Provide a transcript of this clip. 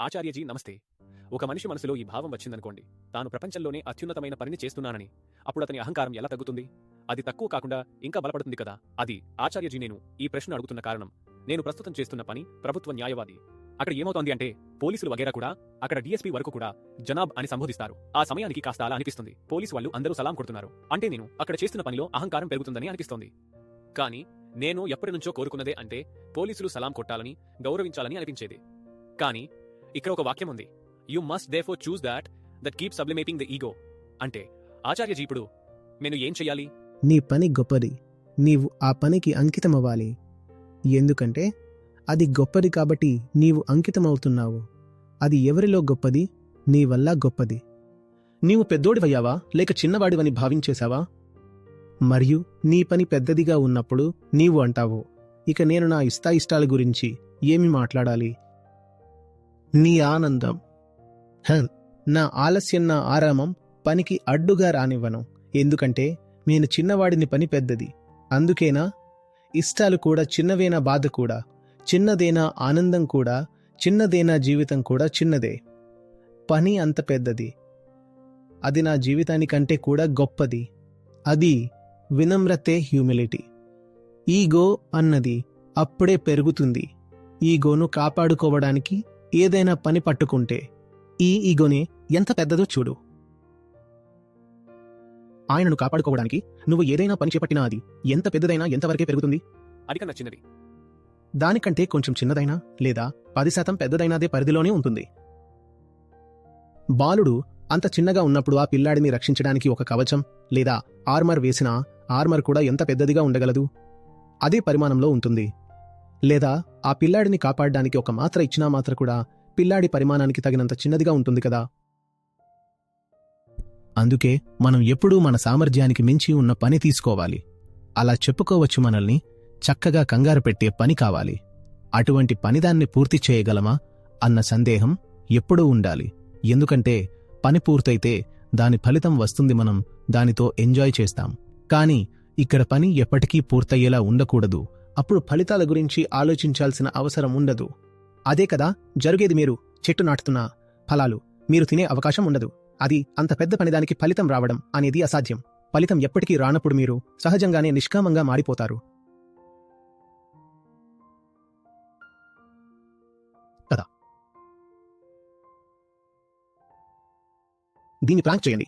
ఆచార్యజీ నమస్తే. ఒక మనిషి మనసులో ఈ భావం వచ్చిందనుకోండి. తాను ప్రపంచంలోనే అత్యున్నతమైన పనిని చేస్తున్నానని. అప్పుడు అతని అహంకారం ఎలా తగ్గుతుంది? అది తక్కువ కాకుండా ఇంకా బలపడుతుంది కదా? అది ఆచార్యజీ నేను ఈ ప్రశ్న అడుగుతున్న కారణం. నేను ప్రస్తుతం చేస్తున్న పని ప్రభుత్వ న్యాయవాది. అక్కడ ఏమవుతోంది అంటే పోలీసులు వగేరా కూడా అక్కడ డీఎస్పీ వరకు కూడా జనాబ్ అని సంబోధిస్తారు. ఆ సమయానికి కాస్త అలా అనిపిస్తుంది. పోలీసు వాళ్ళు అందరూ సలాం కొడుతున్నారు. అంటే నేను అక్కడ చేస్తున్న పనిలో అహంకారం పెరుగుతుందని అనిపిస్తోంది. కానీ నేను ఎప్పటి నుంచో కోరుకున్నదే అంటే పోలీసులు సలాం కొట్టాలని గౌరవించాలని అనిపించేది. కానీ ఇక్కడ ఒక వాక్యం ఉంది. You must therefore choose that that keep sublimating the ego అంటే ఆచార్యజీ ఇప్పుడు నేను ఏం చెయ్యాలి? నీ పని గొప్పది. నీవు ఆ పనికి అంకితమవ్వాలి. ఎందుకంటే అది గొప్పది కాబట్టి నీవు అంకితమవుతున్నావు. అది ఎవరిలో గొప్పది? నీ వల్ల గొప్పది. నీవు పెద్దోడివయ్యావా? లేక చిన్నవాడివని భావించేశావా? మరియు నీ పని పెద్దదిగా ఉన్నప్పుడు నీవు అంటావు ఇక నేను నా ఇష్టాయిష్టాల గురించి ఏమి మాట్లాడాలి? నీ ఆనందం. హ, నా ఆలస్యం నా ఆరామం పనికి అడ్డుగా రానివ్వను. ఎందుకంటే నేను చిన్నవాడిని పని పెద్దది. అందుకేనా? ఇష్టాలు కూడా చిన్నవేనా బాధ కూడా. చిన్నదేనా ఆనందం కూడా. చిన్నదేనా జీవితం కూడా చిన్నదే. పని అంత పెద్దది. అది నా జీవితానికంటే కూడా గొప్పది. అది వినమ్రతే హ్యూమిలిటీ. ఈగో అన్నది అప్పుడే పెరుగుతుంది. ఈగోను కాపాడుకోవడానికి ఏదైనా పని పట్టుకుంటే ఈ ఈగోనే ఎంత పెద్దదో చూడు. ఆయనను కాపాడుకోవడానికి నువ్వు ఏదైనా పని చేపట్టినా అది ఎంత పెద్దదైనా ఎంతవరకే పెరుగుతుంది? కన్నా చిన్నది. దానికంటే కొంచెం చిన్నదైనా లేదా పది శాతం పెద్దదైనదే పరిధిలోనే ఉంటుంది. బాలుడు అంత చిన్నగా ఉన్నప్పుడు ఆ పిల్లాడిని రక్షించడానికి ఒక కవచం లేదా ఆర్మర్ వేసినా ఆర్మర్ కూడా ఎంత పెద్దదిగా ఉండగలదు? అదే పరిమాణంలో ఉంటుంది. లేదా ఆ పిల్లాడిని కాపాడడానికి ఒక మాత్ర ఇచ్చినా మాత్ర కూడా పిల్లాడి పరిమాణానికి తగినంత చిన్నదిగా ఉంటుంది కదా. అందుకే మనం ఎప్పుడూ మన సామర్థ్యానికి మించి ఉన్న పని తీసుకోవాలి. అలా చెప్పుకోవచ్చు మనల్ని చక్కగా కంగారు పెట్టే పని కావాలి. అటువంటి పనిదాన్ని పూర్తి చేయగలమా అన్న సందేహం ఎప్పుడూ ఉండాలి. ఎందుకంటే పని పూర్తయితే దాని ఫలితం వస్తుంది మనం దానితో ఎంజాయ్ చేస్తాం. కానీ ఇక్కడ పని ఎప్పటికీ పూర్తయ్యేలా ఉండకూడదు అప్పుడు ఫలితాల గురించి ఆలోచించాల్సిన అవసరం ఉండదు. అదే కదా జరిగేది మీరు చెట్టు నాటుతున్న ఫలాలు. మీరు తినే అవకాశం ఉండదు. అది అంత పెద్ద పనిదానికి ఫలితం రావడం అనేది అసాధ్యం. ఫలితం ఎప్పటికీ రానప్పుడు మీరు సహజంగానే నిష్కామంగా మారిపోతారు. కదా. దీన్ని ప్రాంక్ చేయండి.